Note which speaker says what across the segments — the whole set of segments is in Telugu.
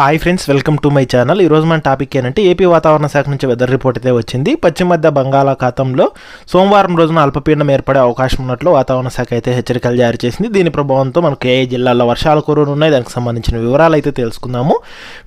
Speaker 1: Hi friends welcome to my channel. ఈరోజు మన టాపిక్ ఏంటంటే ఏపీ వాతావరణ శాఖ నుంచి వెదర్ రిపోర్ట్ అయితే వచ్చింది. పశ్చిమ మధ్య బంగాళాఖాతంలో సోమవారం రోజున అల్పపీడనం ఏర్పడే అవకాశం ఉన్నట్లు వాతావరణ శాఖ అయితే హెచ్చరికలు జారీ చేసింది. దీని ప్రభావంతో మనకు ఏ జిల్లాల్లో వర్షాలు కురునున్నాయి దానికి సంబంధించిన వివరాలు అయితే తెలుసుకుందాము.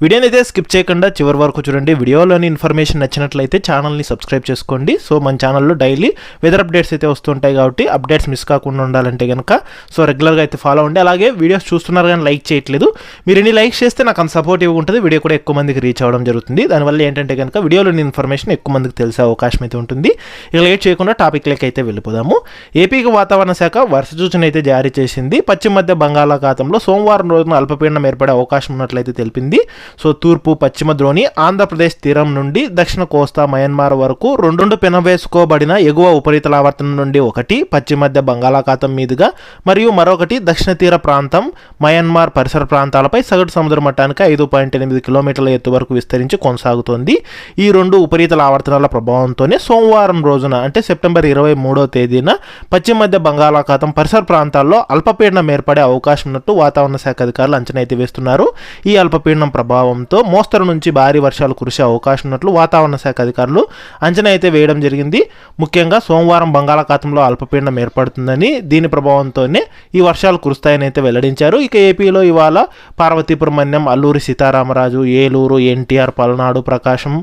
Speaker 1: వీడియోని అయితే స్కిప్ చేయకుండా చివరి వరకు చూడండి. వీడియోలోని ఇన్ఫర్మేషన్ నచ్చినట్లయితే ఛానల్ని సబ్స్క్రైబ్ చేసుకోండి. సో మన ఛానల్లో డైలీ వెదర్ అప్డేట్స్ అయితే వస్తుంటాయి కాబట్టి అప్డేట్స్ మిస్ కాకుండా ఉండాలంటే కనుక సో రెగ్యులర్గా అయితే ఫాలో అవ్వండి. అలాగే వీడియోస్ చూస్తున్నారు కానీ లైక్ చేయట్లేదు. మీరు ఎన్ని లైక్ చేస్తే నాకు అంత సపోర్టివ్గా ఉంటుంది వీడియో కూడా ఎక్కువ మందికి రీచ్ అవ్వడం జరుగుతుంది. దానివల్ల ఏంటంటే కనుక వీడియోలోని ఇన్ఫర్మేషన్ ఎక్కువ మందికి తెలిసే అవకాశం అయితే ఉంటుంది. ఇక లేట్ చేయకుండా టాపిక్లకి అయితే వెళ్ళిపోదాము. ఏపీకి వాతావరణ శాఖ వర్ష సూచన అయితే జారీ చేసింది. పశ్చిమ మధ్య బంగాళాఖాతంలో సోమవారం రోజున అల్పపీడనం ఏర్పడే అవకాశం ఉన్నట్లయితే తెలిపింది. సో తూర్పు పశ్చిమ ద్రోణి ఆంధ్రప్రదేశ్ తీరం నుండి దక్షిణ కోస్తా మయన్మార్ వరకు రెండు పెనవేసుకోబడిన ఎగువ ఉపరితల ఆవర్తనం నుండి ఒకటి పశ్చిమ మధ్య బంగాళాఖాతం మీదుగా మరియు మరొకటి దక్షిణ తీర ప్రాంతం మయన్మార్ పరిసర ప్రాంతాలపై సగటు సముద్ర మట్టానికి ఐదు పాయింట్ ఎనిమిది కిలోమీటర్ల ఎత్తు వరకు విస్తరించి కొనసాగుతోంది. ఈ రెండు ఉపరితల ఆవర్తనాల ప్రభావంతోనే సోమవారం రోజున అంటే సెప్టెంబర్ ఇరవై మూడో తేదీన పశ్చిమ మధ్య బంగాళాఖాతం పరిసర ప్రాంతాల్లో అల్పపీడనం ఏర్పడే అవకాశం ఉన్నట్టు వాతావరణ శాఖ అధికారులు అంచనా అయితే వేస్తున్నారు. ఈ అల్పపీడనం ప్రభావంతో మోస్తరు నుంచి భారీ వర్షాలు కురిసే అవకాశం ఉన్నట్లు వాతావరణ శాఖ అధికారులు అంచనా అయితే వేయడం జరిగింది. ముఖ్యంగా సోమవారం బంగాళాఖాతంలో అల్పపీడనం ఏర్పడుతుందని దీని ప్రభావంతోనే ఈ వర్షాలు కురుస్తాయని అయితే వెల్లడించారు. ఇక ఏపీలో ఇవాళ పార్వతీపురం మన్యం అల్లూరి సీతారామరాజు ఏలూరు ఎన్టీఆర్ పల్నాడు ప్రకాశం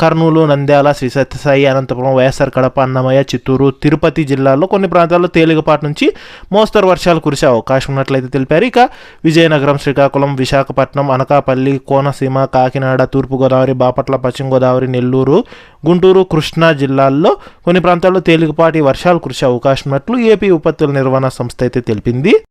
Speaker 1: కర్నూలు నంద్యాల శ్రీ సత్యసాయి అనంతపురం వైఎస్ఆర్ కడప అన్నమయ్య చిత్తూరు తిరుపతి జిల్లాల్లో కొన్ని ప్రాంతాల్లో తేలికపాటి నుంచి మోస్తరు వర్షాలు కురిసే అవకాశం ఉన్నట్లయితే తెలిపారు. ఇక విజయనగరం శ్రీకాకుళం విశాఖపట్నం అనకాపల్లి కోనసీమ కాకినాడ తూర్పుగోదావరి బాపట్ల పశ్చిమ గోదావరి నెల్లూరు గుంటూరు కృష్ణా జిల్లాల్లో కొన్ని ప్రాంతాల్లో తేలికపాటి వర్షాలు కురిసే అవకాశం ఉన్నట్లు ఏపీ విపత్తుల నిర్వహణ సంస్థ అయితే తెలిపింది.